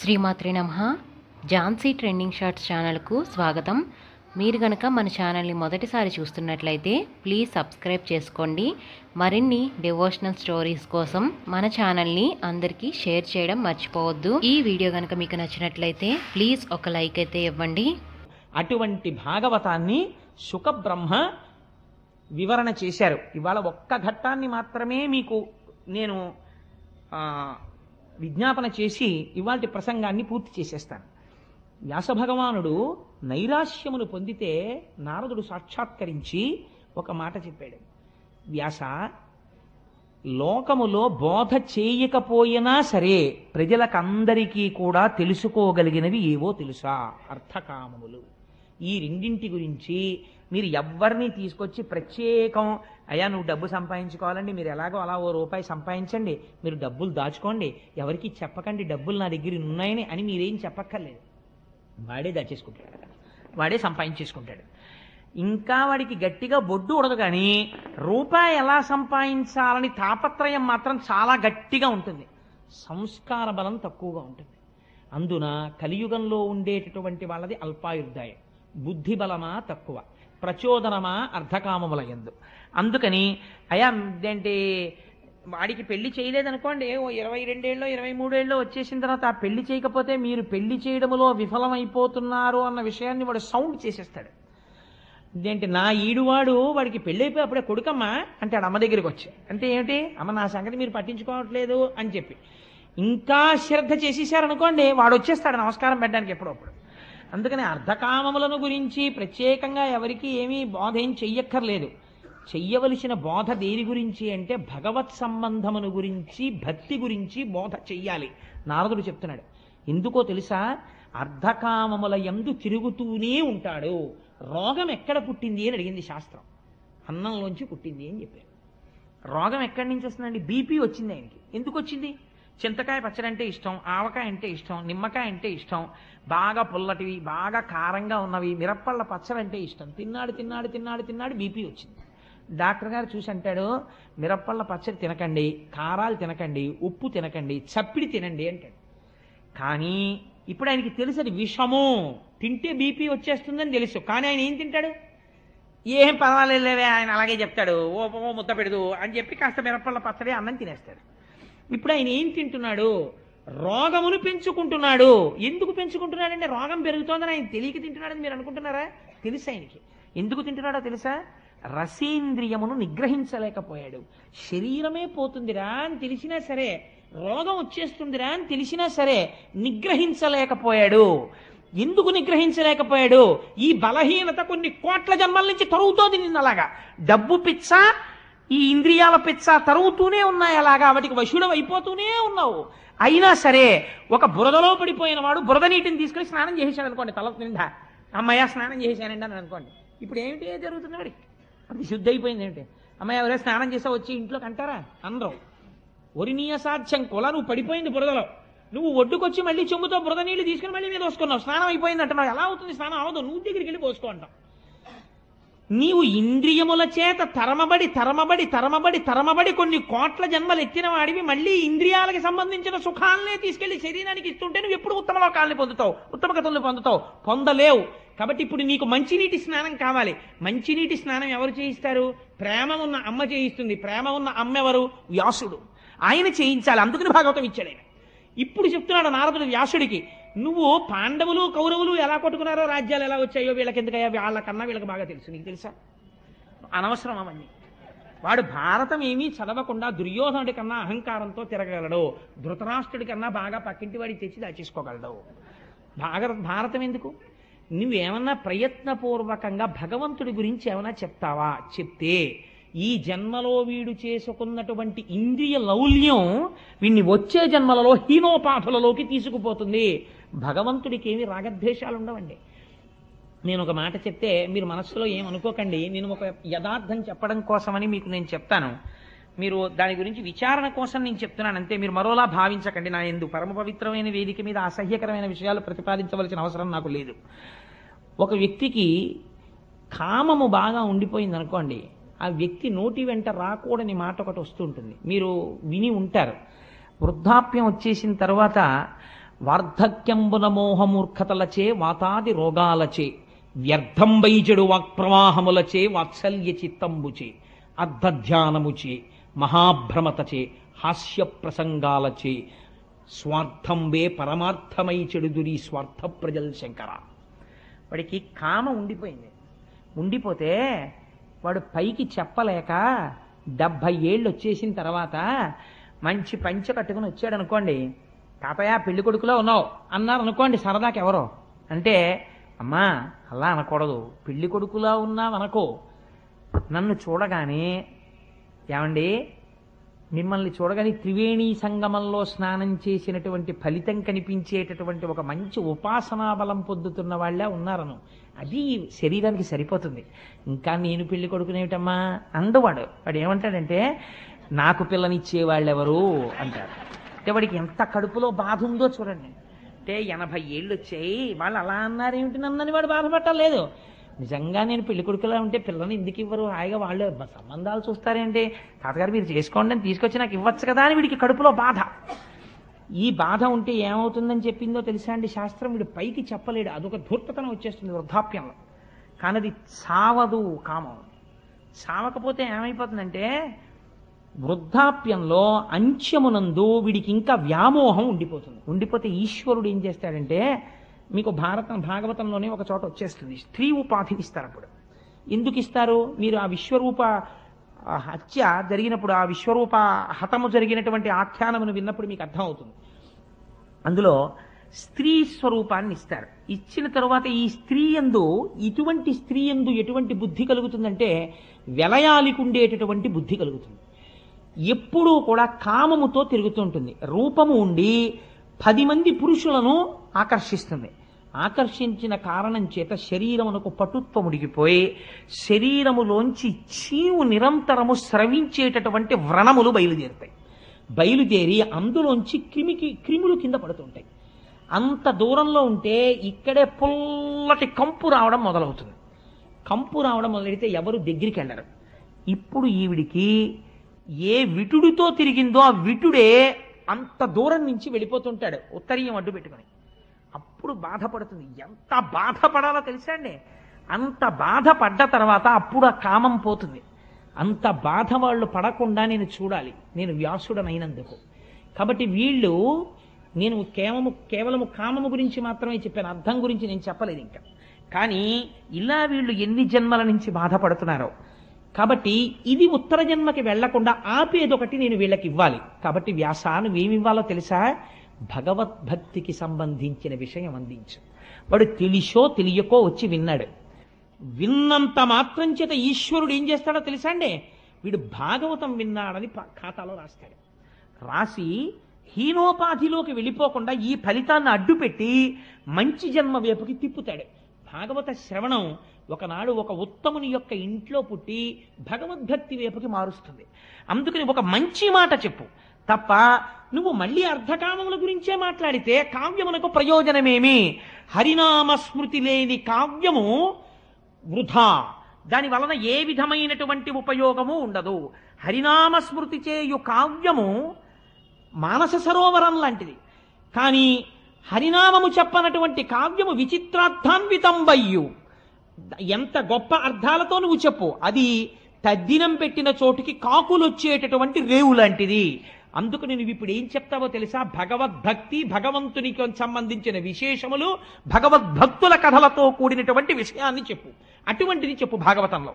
శ్రీమాత్రి నమ. Jhansi trending shorts ఛానల్కు స్వాగతం. మీరు గనక మన ఛానల్ని మొదటిసారి చూస్తున్నట్లయితే ప్లీజ్ సబ్స్క్రైబ్ చేసుకోండి. మరిన్ని డివోషనల్ స్టోరీస్ కోసం మన ఛానల్ని అందరికీ షేర్ చేయడం మర్చిపోవద్దు. ఈ వీడియో కనుక మీకు నచ్చినట్లయితే ప్లీజ్ ఒక లైక్ అయితే ఇవ్వండి. అటువంటి భాగవతాన్ని సుఖబ్రహ్మ వివరణ చేశారు. ఇవాళ ఒక్క ఘట్టాన్ని మాత్రమే మీకు నేను విజ్ఞాపన చేసి ఇవాటి ప్రసంగాన్ని పూర్తి చేసేస్తాను. వ్యాస భగవానుడు నైరాశ్యమును పొందితే నారదుడు సాక్షాత్కరించి ఒక మాట చెప్పాడు. వ్యాస లోకములో బోధ చేయకపోయినా సరే ప్రజలకందరికీ కూడా తెలుసుకోగలిగినవి ఏవో తెలుసా? అర్థకామములు. ఈ రెండింటి గురించి మీరు ఎవ్వరిని తీసుకొచ్చి ప్రత్యేకం అయ్యా నువ్వు డబ్బు సంపాదించుకోవాలండి మీరు ఎలాగో అలా ఓ రూపాయి సంపాదించండి మీరు డబ్బులు దాచుకోండి ఎవరికి చెప్పకండి డబ్బులు నా దగ్గర ఉన్నాయని అని మీరేం చెప్పక్కర్లేదు. వాడే దాచేసుకుంటాడు. వాడే సంపాదించేసుకుంటాడు. ఇంకా వాడికి గట్టిగా బొడ్డు ఉండదు కానీ రూపాయి ఎలా సంపాదించాలని తాపత్రయం మాత్రం చాలా గట్టిగా ఉంటుంది. సంస్కార బలం తక్కువగా ఉంటుంది. అందున కలియుగంలో ఉండేటటువంటి వాళ్ళది అల్పాయుర్దాయం. బుద్ధి బలమా తక్కువ. ప్రచోదనమా అర్ధకామముల ఎందు. అందుకని అయా ఏంటి వాడికి పెళ్ళి చేయలేదనుకోండి ఓ ఇరవై రెండేళ్ళు ఇరవై మూడేళ్ళు వచ్చేసిన తర్వాత ఆ పెళ్ళి చేయకపోతే మీరు పెళ్ళి చేయడములో విఫలమైపోతున్నారు అన్న విషయాన్ని వాడు సౌండ్ చేసేస్తాడు. ఇదేంటి నా ఈడువాడు వాడికి పెళ్ళి అయిపోయి అప్పుడే కొడుకమ్మా అంటాడు అమ్మ దగ్గరికి వచ్చి. అంటే ఏమిటి? అమ్మ నా సంగతి మీరు పట్టించుకోవట్లేదు అని చెప్పి. ఇంకా శ్రద్ధ చేసేసారనుకోండి వాడు వచ్చేస్తాడు నమస్కారం పెట్టడానికి ఎప్పుడప్పుడు అందుకని అర్ధకామములను గురించి ప్రత్యేకంగా ఎవరికి ఏమీ బోధ ఏం చెయ్యక్కర్లేదు. చెయ్యవలసిన బోధ దేని గురించి అంటే భగవత్ సంబంధమును గురించి భక్తి గురించి బోధ చెయ్యాలి. నారదుడు చెప్తున్నాడు ఎందుకో తెలుసా? అర్ధకామముల ఎందు తిరుగుతూనే ఉంటాడు. రోగం ఎక్కడ పుట్టింది? అని అడిగింది శాస్త్రం. అన్నంలోంచి పుట్టింది అని చెప్పారు. రోగం ఎక్కడి నుంచి వస్తుందండి? బీపీ వచ్చింది ఆయనకి. ఎందుకు వచ్చింది? చింతకాయ పచ్చడి అంటే ఇష్టం ఆవకాయ అంటే ఇష్టం నిమ్మకాయ అంటే ఇష్టం బాగా పుల్లటివి బాగా కారంగా ఉన్నవి మిరప్పళ్ళ పచ్చడి అంటే ఇష్టం. తిన్నాడు తిన్నాడు తిన్నాడు తిన్నాడు బీపీ వచ్చింది. డాక్టర్ గారు చూసి అంటాడు మిరప్పళ్ళ పచ్చడి తినకండి కారాలు తినకండి ఉప్పు తినకండి చప్పిడి తినండి అంటాడు. కానీ ఇప్పుడు ఆయనకి తెలుసు అది విషము. తింటే బీపీ వచ్చేస్తుందని తెలుసు. కానీ ఆయన ఏం తింటాడు? ఏం పర్వాలేదులేవే ఆయన అలాగే చెప్తాడు. ఓ ఓ ముద్ద పెడదు అని చెప్పి కాస్త మిరప్పళ్ళ పచ్చడి అన్నం తినేస్తాడు. ఇప్పుడు ఆయన ఏం తింటున్నాడు? రోగమును పెంచుకుంటున్నాడు. ఎందుకు పెంచుకుంటున్నాడంటే రోగం పెరుగుతోందని ఆయన తెలియక తింటున్నాడని మీరు అనుకుంటున్నారా? తెలుసు ఆయనకి. ఎందుకు తింటున్నాడో తెలుసా? రసేంద్రియమును నిగ్రహించలేకపోయాడు. శరీరమే పోతుందిరా అని తెలిసినా సరే రోగం వచ్చేస్తుందిరా అని తెలిసినా సరే నిగ్రహించలేకపోయాడు. ఎందుకు నిగ్రహించలేకపోయాడు? ఈ బలహీనత కొన్ని కోట్ల జన్మల నుంచి తొరుగుతోంది నిన్న అలాగా డబ్బు పిచ్చ ఈ ఇంద్రియాల పిచ్చ తరుగుతూనే ఉన్నాయి అలాగా వాటికి వశుడు అయిపోతూనే ఉన్నావు. అయినా సరే ఒక బురదలో పడిపోయిన వాడు బురద నీటిని తీసుకొని స్నానం చేసేసాడు అనుకోండి తల నిండా. అమ్మయ్య స్నానం చేశానండి అని అనుకోండి. ఇప్పుడు ఏమిటి జరుగుతుంది వాడికి? అది శుద్ధి అయిపోయింది ఏంటి? అమ్మాయి ఎవరే స్నానం చేసా వచ్చి ఇంట్లోకి అంటారా అందరూ. ఒరినీయ సాధ్యం కొల నువ్వు పడిపోయింది బురదలో. నువ్వు ఒడ్డుకొచ్చి మళ్ళీ చెంబుతో బురద నీళ్ళు తీసుకుని మళ్ళీ మీద పోసుకున్నావు స్నానం అయిపోయింది అంటున్నావు. ఎలా అవుతుంది? స్నానం అవదు. నువ్వు దగ్గరికి వెళ్ళి పోసుకో అంటావు. నీవు ఇంద్రియముల చేత తరమబడి తరమబడి తరమబడి తరమబడి కొన్ని కోట్ల జన్మలు ఎత్తిన వాడివి మళ్ళీ ఇంద్రియాలకి సంబంధించిన సుఖాలనే తీసుకెళ్ళి శరీరానికి ఇస్తుంటే నువ్వు ఎప్పుడు ఉత్తమ లోకాలని పొందుతావు ఉత్తమ గతులను పొందుతావు? పొందలేవు. కాబట్టి ఇప్పుడు నీకు మంచినీటి స్నానం కావాలి. మంచినీటి స్నానం ఎవరు చేయిస్తారు? ప్రేమ ఉన్న అమ్మ చేయిస్తుంది. ప్రేమ ఉన్న అమ్మ ఎవరు? వ్యాసుడు. ఆయన చేయించాలి. అందుకని భాగవతం ఇచ్చాడు ఆయన. ఇప్పుడు చెప్తున్నాడు నారదుడు వ్యాసుడికి నువ్వు పాండవులు కౌరవులు ఎలా కొట్టుకున్నారో రాజ్యాలు ఎలా వచ్చాయో వీళ్ళకి ఎందుకయ్యా వాళ్ళకన్నా వీళ్ళకి బాగా తెలుసు. నీకు తెలుసా? అనవసరం అవన్నీ. వాడు భారతం ఏమీ చదవకుండా దుర్యోధనుడి కన్నా అహంకారంతో తిరగలడు ధృతరాష్ట్రుడి కన్నా బాగా పక్కింటి వాడికి తెచ్చి దాచేసుకోగలడు. భాగ భారతం ఎందుకు? నువ్వేమన్నా ప్రయత్నపూర్వకంగా భగవంతుడి గురించి ఏమైనా చెప్తావా? చెప్తే ఈ జన్మలో వీడు చేసుకున్నటువంటి ఇంద్రియ లౌల్యం వీడిని వచ్చే జన్మలలో హీనోపాధులలోకి తీసుకుపోతుంది. భగవంతుడికి ఏమి రాగద్వేషాలు ఉండవండి నేను ఒక మాట చెప్తే మీరు మనస్సులో ఏమనుకోకండి నేను ఒక యథార్థం చెప్పడం కోసమని మీకు నేను చెప్తాను. మీరు దాని గురించి విచారణ కోసం నేను చెప్తున్నాను అంతే. మీరు మరోలా భావించకండి నా ఎందు పరమ పవిత్రమైన వేదిక మీద అసహ్యకరమైన విషయాలు ప్రతిపాదించవలసిన అవసరం నాకు లేదు. ఒక వ్యక్తికి కామము బాగా ఉండిపోయింది అనుకోండి ఆ వ్యక్తి నోటి వెంట రాకూడని మాట ఒకటి వస్తుంటుంది మీరు విని ఉంటారు. వృద్ధాప్యం వచ్చేసిన తర్వాత వార్ధక్యంబున మోహమూర్ఖతలచే వాతాది రోగాలచే వ్యర్థం వైజడు వాక్ప్రవాహములచే వాత్సల్య చిత్తంబుచే అర్ధధ్యానముచే మహాభ్రమతచే హాస్య ప్రసంగాలచే స్వార్థంబే పరమార్థమై చెడుదురి స్వార్థ ప్రజల్ శంకర. వాడికి కామ ఉండిపోయింది. ఉండిపోతే వాడు పైకి చెప్పలేక డెబ్భై ఏళ్ళు వచ్చేసిన తర్వాత మంచి పంచ కట్టుకుని వచ్చాడు అనుకోండి తాతయ్య పెళ్ళి కొడుకులో ఉన్నావు అన్నారు అనుకోండి సరదాకి ఎవరో అంటే అమ్మా అలా అనకూడదు. పెళ్ళి కొడుకులా ఉన్నావు నన్ను చూడగానే ఏమండి? మిమ్మల్ని చూడగానే త్రివేణి సంగమంలో స్నానం చేసినటువంటి ఫలితం కనిపించేటటువంటి ఒక మంచి ఉపాసనా బలం పొందుతున్న వాళ్ళే ఉన్నారను. అది శరీరానికి సరిపోతుంది. ఇంకా నేను పెళ్ళి కొడుకునేమిటమ్మా అందవాడు. వాడు ఏమంటాడంటే నాకు పిల్లనిచ్చే వాళ్ళెవరు అంటారు. అంటే వాడికి ఎంత కడుపులో బాధ ఉందో చూడండి. అంటే ఎనభై ఏళ్ళు వచ్చాయి. వాళ్ళు అలా అన్నారు ఏమిటి నన్నని వాడు బాధపట్టలేదు నిజంగా నేను పెళ్ళి కొడుకులా ఉంటే పిల్లని ఎందుకు ఇవ్వరు? హాయిగా వాళ్ళు సంబంధాలు చూస్తారేంటి? తాతగారు మీరు చేసుకోండి అని తీసుకొచ్చి నాకు ఇవ్వచ్చు కదా అని వీడికి కడుపులో బాధ. ఈ బాధ ఉంటే ఏమవుతుందని చెప్పిందో తెలుసా అండి? శాస్త్రం వీడు పైకి చెప్పలేడు. అదొక ధూర్తతనం వచ్చేస్తుంది వృద్ధాప్యంలో. కానీ అది సావదు కామం. సావకపోతే ఏమైపోతుందంటే వృద్ధాప్యంలో అంత్యమునందు వీడికి ఇంకా వ్యామోహం ఉండిపోతుంది. ఉండిపోతే ఈశ్వరుడు ఏం చేస్తాడంటే మీకు భారతం భాగవతంలోనే ఒక చోట వచ్చేస్తుంది. స్త్రీ ఉపాధిని ఇస్తారు అప్పుడు. ఎందుకు ఇస్తారు? మీరు ఆ విశ్వరూప హత్య జరిగినప్పుడు ఆ విశ్వరూప హతము జరిగినటువంటి ఆఖ్యానమును విన్నప్పుడు మీకు అర్థమవుతుంది. అందులో స్త్రీ స్వరూపాన్ని ఇస్తారు. ఇచ్చిన తరువాత ఈ స్త్రీ ఎందు ఇటువంటి స్త్రీ ఎందు ఎటువంటి బుద్ధి కలుగుతుందంటే వెలయాలికుండేటటువంటి బుద్ధి కలుగుతుంది. ఎప్పుడూ కూడా కామముతో తిరుగుతుంటుంది. రూపము ఉండి పది మంది పురుషులను ఆకర్షిస్తుంది. ఆకర్షించిన కారణం చేత శరీరమునకు పటుత్వం ఉడిగిపోయి శరీరములోంచి చీవు నిరంతరము స్రవించేటటువంటి వ్రణములు బయలుదేరుతాయి. బయలుదేరి అందులోంచి క్రిమికి క్రిములు కింద పడుతుంటాయి. అంత దూరంలో ఉంటే ఇక్కడే పుల్లటి కంపు రావడం మొదలవుతుంది. కంపు రావడం మొదలెడితే ఎవరు దగ్గరికి వెళ్ళరు. ఇప్పుడు ఈవిడికి ఏ విటుడితో తిరిగిందో ఆ విటుడే అంత దూరం నుంచి వెళ్ళిపోతుంటాడు. ఉత్తరీయం అడ్డు పెట్టుకుని. అప్పుడు బాధపడుతుంది. ఎంత బాధపడాలో తెలుసా అండి? అంత బాధపడ్డ తర్వాత అప్పుడు ఆ కామం పోతుంది. అంత బాధ వాళ్ళు పడకుండా నేను చూడాలి. నేను వ్యాసుడనైనందుకు. కాబట్టి వీళ్ళు నేను కేవలము కేవలము కామము గురించి మాత్రమే చెప్పాను. అర్థం గురించి నేను చెప్పలేదు ఇంకా. కానీ ఇలా వీళ్ళు ఎన్ని జన్మల నుంచి బాధపడుతున్నారో. కాబట్టి ఇది ఉత్తర జన్మకి వెళ్ళకుండా ఆపేదొకటి నేను వీళ్ళకి ఇవ్వాలి కాబట్టి వ్యాసాను ఏమివ్వాలో తెలుసా? భగవద్భక్తికి సంబంధించిన విషయం అందించు. వాడు తెలిసో తెలియకో వచ్చి విన్నాడు. విన్నంత మాత్రం చేత ఈశ్వరుడు ఏం చేస్తాడో తెలుసా అండి? వీడు భాగవతం విన్నాడని ఖాతాలో రాస్తాడు. రాసి హీనోపాధిలోకి వెళ్ళిపోకుండా ఈ ఫలితాన్ని అడ్డుపెట్టి మంచి జన్మ వైపుకి తిప్పుతాడు. భాగవత శ్రవణం ఒకనాడు ఒక ఉత్తముని యొక్క ఇంట్లో పుట్టి భగవద్భక్తి వైపుకి మారుస్తుంది. అందుకని ఒక మంచి మాట చెప్పు. తప్ప నువ్వు మళ్ళీ అర్ధకామముల గురించే మాట్లాడితే కావ్యమునకు ప్రయోజనమేమి? హరినామ స్మృతి లేని కావ్యము వృధా. దాని వలన ఏ విధమైనటువంటి ఉపయోగము ఉండదు. హరినామ స్మృతి చేయు కావ్యము మానస సరోవరం లాంటిది. కానీ హరినామము చెప్పనటువంటి కావ్యము విచిత్రార్థాన్వితం వయ్యు ఎంత గొప్ప అర్థాలతో నువ్వు చెప్పు. అది తద్దినం పెట్టిన చోటుకి కాకులు వచ్చేటటువంటి రేవు లాంటిది. అందుకు నువ్వు ఇప్పుడు ఏం చెప్తావో తెలుసా? భగవద్భక్తి భగవంతునికి సంబంధించిన విశేషములు భగవద్భక్తుల కథలతో కూడినటువంటి విషయాన్ని చెప్పు. అటువంటిది చెప్పు భాగవతంలో.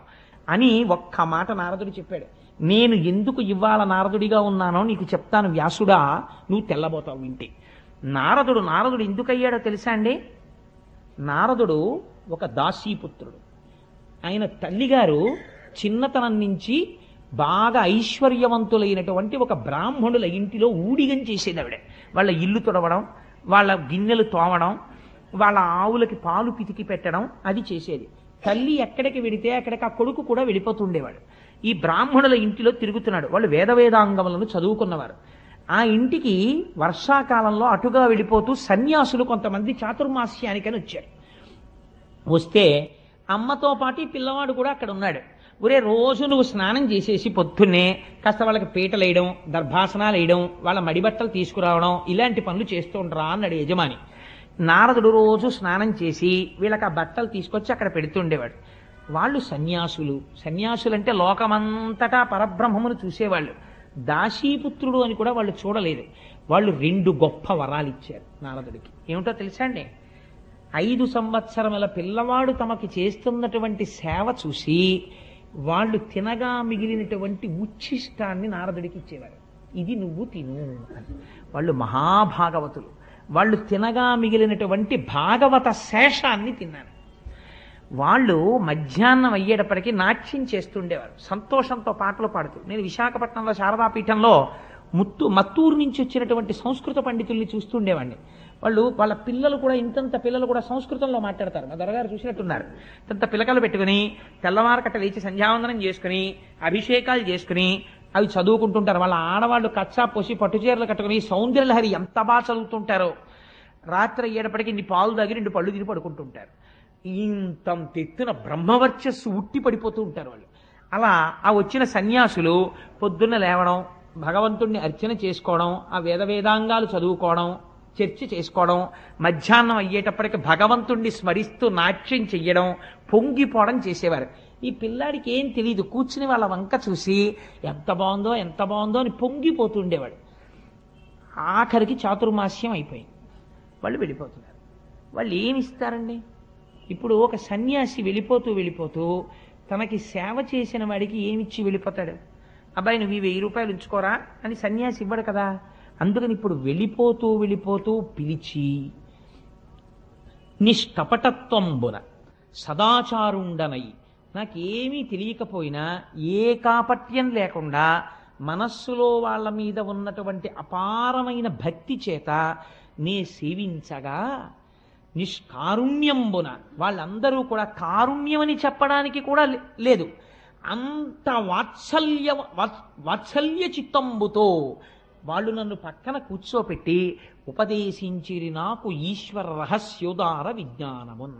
అని ఒక్క మాట నారదుడు చెప్పాడు. నేను ఎందుకు ఇవాళ నారదుడిగా ఉన్నానో నీకు చెప్తాను వ్యాసుడా. నువ్వు తెల్లబోతావు వింటే నారదుడు నారదుడు ఎందుకయ్యాడో తెలుసా అండి? నారదుడు ఒక దాసీపుత్రుడు. ఆయన తల్లిగారు చిన్నతనం నుంచి బాగా ఐశ్వర్యవంతులైనటువంటి ఒక బ్రాహ్మణుల ఇంటిలో ఊడిగం చేసేది ఆవిడ. వాళ్ళ ఇల్లు తుడవడం వాళ్ళ గిన్నెలు తోమడం వాళ్ళ ఆవులకి పాలు పితికి పెట్టడం అది చేసేది. తల్లి ఎక్కడికి వెడితే అక్కడికి ఆ కొడుకు కూడా వెళ్ళిపోతుండేవాడు. ఈ బ్రాహ్మణుల ఇంటిలో తిరుగుతున్నాడు. వాళ్ళు వేద వేదాంగములను చదువుకున్నవారు. ఆ ఇంటికి వర్షాకాలంలో అటుగా వెళ్ళిపోతూ సన్యాసులు కొంతమంది చాతుర్మాస్యానికని వచ్చారు. వస్తే అమ్మతో పాటు ఈ పిల్లవాడు కూడా అక్కడ ఉన్నాడు. ఒరే రోజు నువ్వు స్నానం చేసేసి పొద్దున్నే కాస్త వాళ్ళకి పీటలు వేయడం దర్భాసనాలు వేయడం వాళ్ళ మడిబట్టలు తీసుకురావడం ఇలాంటి పనులు చేస్తూ ఉండరా అన్నాడు యజమాని. నారదుడు రోజు స్నానం చేసి వీళ్ళకి ఆ బట్టలు తీసుకొచ్చి అక్కడ పెడుతుండేవాడు. వాళ్ళు సన్యాసులు. సన్యాసులంటే లోకమంతటా పరబ్రహ్మమును చూసేవాళ్ళు. దాసీపుత్రుడు అని కూడా వాళ్ళు చూడలేదు. వాళ్ళు రెండు గొప్ప వరాలు ఇచ్చారు నారదుడికి. ఏమిటో తెలుసా అండి? ఐదు సంవత్సరముల పిల్లవాడు తమకి చేస్తున్నటువంటి సేవ చూసి వాళ్ళు తినగా మిగిలినటువంటి ఉచ్ఛిష్టాన్ని నారదుడికి ఇచ్చేవారు. ఇది నువ్వు తిను అని. వాళ్ళు మహాభాగవతులు. వాళ్ళు తినగా మిగిలినటువంటి భాగవత శేషాన్ని తిన్నారు. వాళ్ళు మధ్యాహ్నం అయ్యేటప్పటికీ నాట్యం చేస్తుండేవారు. సంతోషంతో పాటలు పాడుతూ. నేను విశాఖపట్నంలో శారదాపీఠంలో ముత్తు మత్తూరు నుంచి వచ్చినటువంటి సంస్కృత పండితుల్ని చూస్తుండేవాడిని. వాళ్ళు వాళ్ళ పిల్లలు కూడా ఇంతంత పిల్లలు కూడా సంస్కృతంలో మాట్లాడతారు. మా దొరగారు చూసినట్టున్నారు. ఇంతంత పిల్లకలు పెట్టుకుని తెల్లవారకట్ట లేచి సంధ్యావందనం చేసుకుని అభిషేకాలు చేసుకుని అవి చదువుకుంటుంటారు. వాళ్ళ ఆడవాళ్ళు కచ్చా పోసి పట్టుచీరలు కట్టుకుని సౌందర్యలహరి ఎంత బాగా చదువుతుంటారో. రాత్రి అయ్యేటప్పటికి ఇన్ని పాలు తాగి రెండు పళ్ళు తిని పడుకుంటుంటారు. ఇంతంత ఎత్తున బ్రహ్మవర్చస్సు ఉట్టి పడిపోతూ ఉంటారు వాళ్ళు. అలా ఆ వచ్చిన సన్యాసులు పొద్దున్న లేవడం భగవంతుణ్ణి అర్చన చేసుకోవడం ఆ వేద వేదాంగాలు చదువుకోవడం చర్చ చేసుకోవడం మధ్యాహ్నం అయ్యేటప్పటికి భగవంతుణ్ణి స్మరిస్తూ నాట్యం చెయ్యడం పొంగిపోవడం చేసేవారు. ఈ పిల్లాడికి ఏం తెలియదు కూర్చుని వాళ్ళ వంక చూసి ఎంత బాగుందో ఎంత బాగుందో అని పొంగిపోతుండేవాడు ఆఖరికి చాతుర్మాస్యం అయిపోయింది. వాళ్ళు వెళ్ళిపోతున్నారు. వాళ్ళు ఏమి ఇస్తారండి? ఇప్పుడు ఒక సన్యాసి వెళ్ళిపోతూ వెళ్ళిపోతూ తనకి సేవ చేసిన వాడికి ఏమిచ్చి వెళ్ళిపోతాడు? అబ్బాయి నువ్వు వెయ్యి రూపాయలు ఉంచుకోరా అని సన్యాసి ఇవ్వడు కదా. అందుకని ఇప్పుడు వెళ్ళిపోతూ వెళ్ళిపోతూ పిలిచి నిష్కపటత్వంబున సదాచారుండనై. నాకేమీ తెలియకపోయినా ఏ కాపట్యం లేకుండా మనస్సులో వాళ్ళ మీద ఉన్నటువంటి అపారమైన భక్తి చేత నే సేవించగా నిష్కారుణ్యంబున వాళ్ళందరూ కూడా కారుణ్యమని చెప్పడానికి కూడా లే- లేదు. అంత వాత్సల్య వాత్- వాత్సల్య చిత్తంబుతో వాళ్ళు నన్ను పక్కన కూర్చోపెట్టి ఉపదేశించిరి నాకు ఈశ్వర రహస్యోదార విజ్ఞానమున్.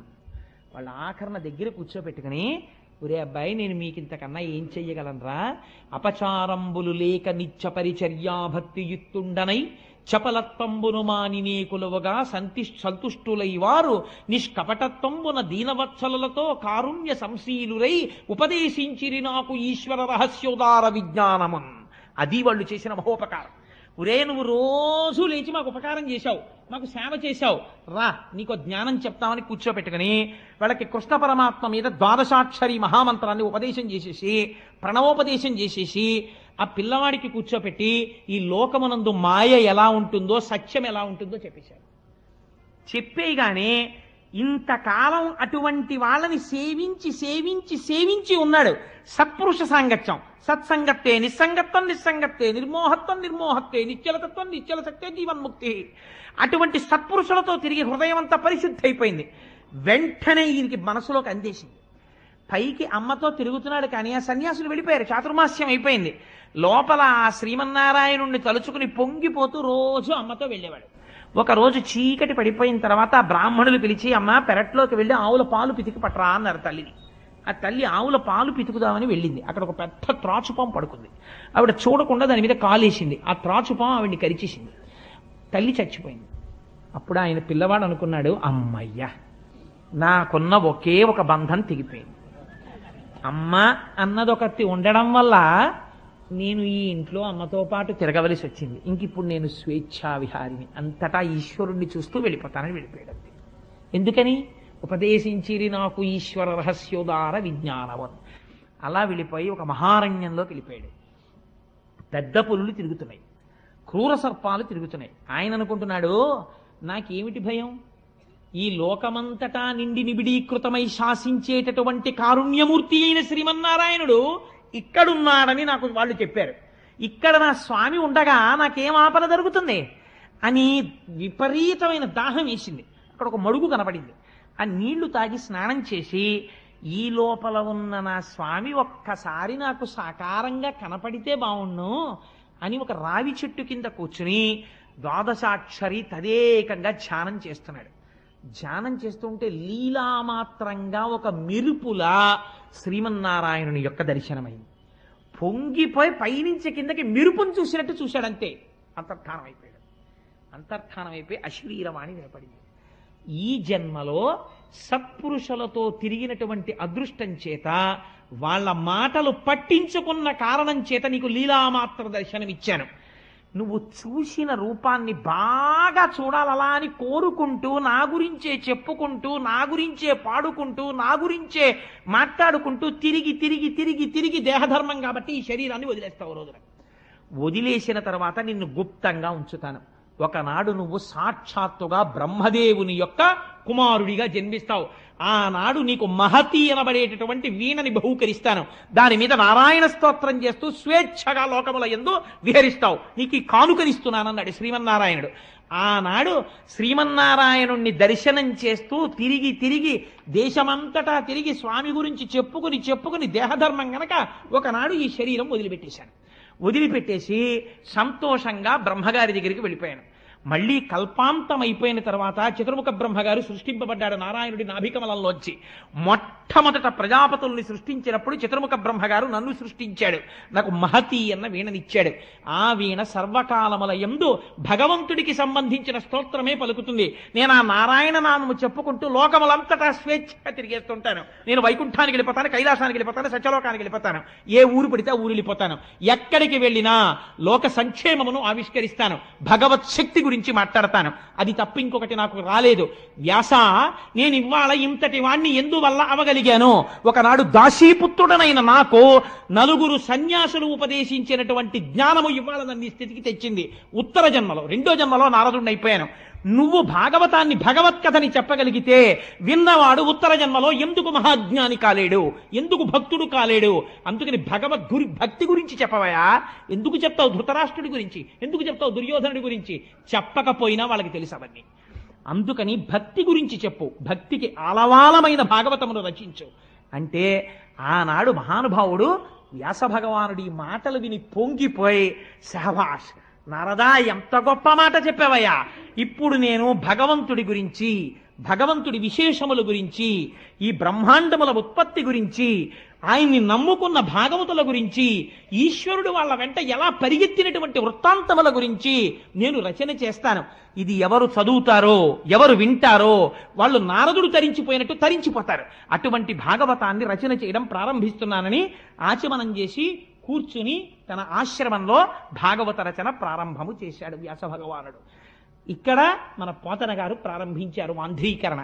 వాళ్ళ ఆఖరణ దగ్గర కూర్చోపెట్టుకుని ఒరే అబ్బాయి నేను మీకు ఇంతకన్నా ఏం చెయ్యగలనరా? అపచారంబులు లేక నిత్య పరిచర్యాభక్తియుక్తుండనై చపలత్వంబును మాని కొలువగా సంతి సంతుష్టులై వారు నిష్కపటత్వంబున దీనవత్సలతో కారుణ్య సంశీలురై ఉపదేశించిరి నాకు ఈశ్వర రహస్యోదార విజ్ఞానమున్. అది వాళ్ళు చేసిన మహోపకారం. ఒరే నువ్వు రోజు లేచి మాకు ఉపకారం చేశావు మాకు సేవ చేశావు. రా నీకు జ్ఞానం చెప్తామని కూర్చోపెట్టుకుని వాళ్ళకి కృష్ణ పరమాత్మ మీద ద్వాదశాక్షరి మహామంత్రాన్ని ఉపదేశం చేసేసి ప్రణవోపదేశం చేసేసి ఆ పిల్లవాడికి కూర్చోపెట్టి ఈ లోకమునందు మాయ ఎలా ఉంటుందో సత్యం ఎలా ఉంటుందో చెప్పేశారు. చెప్పేయగానే ఇంతకాలం అటువంటి వాళ్ళని సేవించి సేవించి సేవించి ఉన్నాడు సత్పురుష సాంగత్యం. సత్సంగత్తే నిస్సంగత్వం నిస్సంగత్తే నిర్మోహత్వం నిర్మోహత్తే నిశ్చలతత్వం నిశ్చలసక్తే జీవన్ముక్తి. అటువంటి సత్పురుషులతో తిరిగి హృదయం అంతా పరిశుద్ధి అయిపోయింది వెంటనే ఈయనకి మనసులోకి అందేసింది. పైకి అమ్మతో తిరుగుతున్నాడు కానీ ఆ సన్యాసులు వెళ్ళిపోయారు. చాతుర్మాస్యం అయిపోయింది. లోపల ఆ శ్రీమన్నారాయణుణ్ణి తలుచుకుని పొంగిపోతూ రోజు అమ్మతో వెళ్ళేవాడు. ఒక రోజు చీకటి పడిపోయిన తర్వాత బ్రాహ్మణులు పిలిచి అమ్మ పెరట్లోకి వెళ్ళి ఆవుల పాలు పితికి పట్టరా అన్నారు తల్లిని. ఆ తల్లి ఆవుల పాలు పితుకుదామని వెళ్ళింది. అక్కడ ఒక పెద్ద త్రాచుపాం పడుకుంది. ఆవిడ చూడకుండా దాని మీద కాలేసింది. ఆ త్రాచుపాం ఆవిడ్ని కరిచేసింది. తల్లి చచ్చిపోయింది. అప్పుడు ఆయన పిల్లవాడు అనుకున్నాడు అమ్మయ్యా నాకున్న ఒకే ఒక బంధం తెగిపోయింది. అమ్మ అన్నదొకటి ఉండడం వల్ల నేను ఈ ఇంట్లో అమ్మతో పాటు తిరగవలసి వచ్చింది. ఇంక ఇప్పుడు నేను స్వేచ్ఛా విహారిని అంతటా ఈశ్వరుణ్ణి చూస్తూ వెళ్ళిపోతానని వెళ్ళిపోయాడు ఎందుకని? ఉపదేశించిరి నాకు ఈశ్వర రహస్యోదార విజ్ఞానవం అలా వెళ్ళిపోయి ఒక మహారణ్యంలోకి వెళ్ళిపోయాడు. పెద్ద పులులు తిరుగుతున్నాయి. క్రూర సర్పాలు తిరుగుతున్నాయి. ఆయన అనుకుంటున్నాడు నాకేమిటి భయం? ఈ లోకమంతటా నిండి నిబిడీకృతమై శాసించేటటువంటి కారుణ్యమూర్తి అయిన శ్రీమన్నారాయణుడు ఇక్కడున్నాడని నాకు వాళ్ళు చెప్పారు. ఇక్కడ నా స్వామి ఉండగా నాకేం ఆపద జరుగుతుంది? అని విపరీతమైన దాహం వేసింది. అక్కడ ఒక మడుగు కనపడింది. ఆ నీళ్ళు తాగి స్నానం చేసి ఈ లోపల ఉన్న నా స్వామి ఒక్కసారి నాకు సాకారంగా కనపడితే బాగుండు అని ఒక రావి చెట్టు కింద కూర్చుని ద్వాదశాక్షరి తదేకంగా ధ్యానం చేస్తున్నాడు. ధ్యానం చేస్తుంటే లీలామాత్రంగా ఒక మెరుపులా శ్రీమన్నారాయణుని యొక్క దర్శనమైంది. పొంగిపోయి పైనుంచి కిందకి మెరుపును చూసినట్టు చూశాడంతే. అంతర్ధానం అయిపోయాడు అంతర్ధానం అయిపోయి అశ్లీలవాణి వినపడింది. ఈ జన్మలో సత్పురుషులతో తిరిగినటువంటి అదృష్టం చేత వాళ్ళ మాటలు పట్టించుకున్న కారణం చేత నీకు లీలామాత్ర దర్శనం ఇచ్చాను. నువ్వు చూసిన రూపాన్ని బాగా చూడాలలా అని కోరుకుంటూ నా గురించే చెప్పుకుంటూ నా గురించే పాడుకుంటూ నా గురించే మాట్లాడుకుంటూ తిరిగి తిరిగి తిరిగి తిరిగి దేహధర్మం కాబట్టి ఈ శరీరాన్ని వదిలేస్తావు రోజున. వదిలేసిన తర్వాత నిన్ను గుప్తంగా ఉంచుతాను. ఒకనాడు నువ్వు సాక్షాత్తుగా బ్రహ్మదేవుని యొక్క కుమారుడిగా జన్మిస్తావు. ఆనాడు నీకు మహతి అనబడేటటువంటి వీణని బహూకరిస్తాను. దాని మీద నారాయణ స్తోత్రం చేస్తూ స్వేచ్ఛగా లోకముల ఎందు విహరిస్తావు. నీకు ఈ కానుకనిస్తున్నానన్నాడు శ్రీమన్నారాయణుడు. ఆనాడు శ్రీమన్నారాయణుణ్ణి దర్శనం చేస్తూ తిరిగి తిరిగి దేశమంతటా తిరిగి స్వామి గురించి చెప్పుకుని చెప్పుకుని దేహధర్మం గనక ఒకనాడు ఈ శరీరం వదిలిపెట్టేశాను వదిలిపెట్టేసి సంతోషంగా బ్రహ్మగారి దగ్గరికి వెళ్ళిపోయాను. మళ్ళీ కల్పాంతం అయిపోయిన తర్వాత చతుర్ముఖ బ్రహ్మగారు సృష్టింపబడ్డాడు నారాయణుడి నాభికమలంలోంచి. మొట్టమొదట ప్రజాపతుల్ని సృష్టించినప్పుడు చతుర్ముఖ బ్రహ్మగారు నన్ను సృష్టించాడు. నాకు మహతి అన్న వీణనిచ్చాడు. ఆ వీణ సర్వకాలముల ఎందు భగవంతుడికి సంబంధించిన స్తోత్రమే పలుకుతుంది. నేను ఆ నారాయణ నామము చెప్పుకుంటూ లోకములంతటా స్వేచ్ఛగా తిరిగేస్తుంటాను. నేను వైకుంఠానికి వెళ్ళిపోతాను కైలాసానికి వెళ్ళిపోతాను సత్యలోకానికి వెళ్ళిపోతాను. ఏ ఊరు పడితే ఆ ఊరు వెళ్ళిపోతాను. ఎక్కడికి వెళ్ళినా లోక సంక్షేమమును ఆవిష్కరిస్తాను. భగవత్ శక్తి గురించి మాట్లాడతాను. అది తప్ప ఇంకొకటి నాకు రాలేదు. వ్యాస నేను ఇవాళ ఇంతటి వాణ్ణి ఎందువల్ల అవగలిగాను? ఒకనాడు దాసీపుత్రుడనైన నాకు నలుగురు సన్యాసులు ఉపదేశించినటువంటి జ్ఞానము ఇవాళ నన్ను ఈ స్థితికి తెచ్చింది. ఉత్తర జన్మలో రెండో జన్మలో నారదుడిని అయిపోయాను. నువ్వు భాగవతాన్ని భగవత్ కథని చెప్పగలిగితే విన్నవాడు ఉత్తర జన్మలో ఎందుకు మహాజ్ఞాని కాలేడు? ఎందుకు భక్తుడు కాలేడు? అందుకని భగవద్ గురి భక్తి గురించి చెప్పవయా? ఎందుకు చెప్తావు ధృతరాష్ట్రుడి గురించి? ఎందుకు చెప్తావు దుర్యోధనుడి గురించి? చెప్పకపోయినా వాళ్ళకి తెలుసు అవన్నీ. అందుకని భక్తి గురించి చెప్పు. భక్తికి ఆలవాలమైన భాగవతమును రచించు. అంటే ఆనాడు మహానుభావుడు వ్యాస భగవానుడి మాటలు విని పొంగిపోయి సహవాష్ నారదా ఎంత గొప్ప మాట చెప్పావయ్యా. ఇప్పుడు నేను భగవంతుడి గురించి భగవంతుడి విశేషముల గురించి ఈ బ్రహ్మాండముల ఉత్పత్తి గురించి ఆయన్ని నమ్ముకున్న భాగవతుల గురించి ఈశ్వరుడు వాళ్ళ వెంట ఎలా పరిగెత్తినటువంటి వృత్తాంతముల గురించి నేను రచన చేస్తాను. ఇది ఎవరు చదువుతారో ఎవరు వింటారో వాళ్ళు నారదుడు తరించిపోయినట్టు తరించిపోతారు. అటువంటి భాగవతాన్ని రచన చేయడం ప్రారంభిస్తున్నానని ఆచమనం చేసి కూర్చుని తన ఆశ్రమంలో భాగవత రచన ప్రారంభము చేశాడు వ్యాస భగవానుడు. ఇక్కడ మన పోతన గారు ప్రారంభించారు మాంధ్రీకరణ.